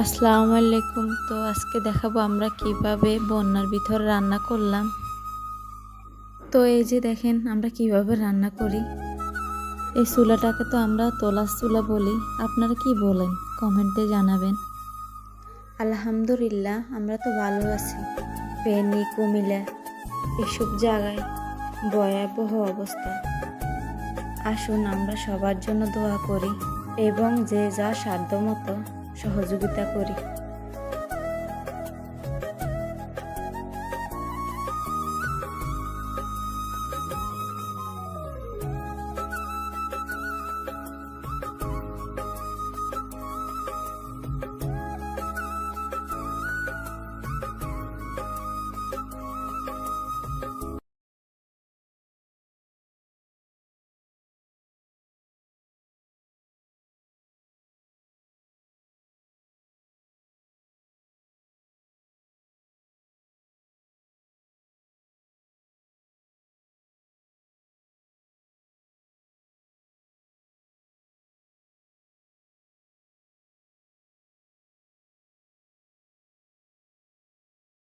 আসসালামু আলাইকুম। তো আজকে দেখাবো আমরা কীভাবে বন্যার ভিতর রান্না করলাম। তো এই যে দেখেন, আমরা কীভাবে রান্না করি। এই চুলাটাকে তো আমরা তোলার চুলা বলি। আপনারা কি বলেন? কমেন্টে জানাবেন। আলহামদুলিল্লাহ, আমরা তো ভালো আছি। ফেনী, কুমিল্লা, এসব জায়গায় ভয়াবহ অবস্থা। আসুন আমরা সবার জন্য দোয়া করি এবং যে যা সাধ্য মতো সহযোগিতা করি।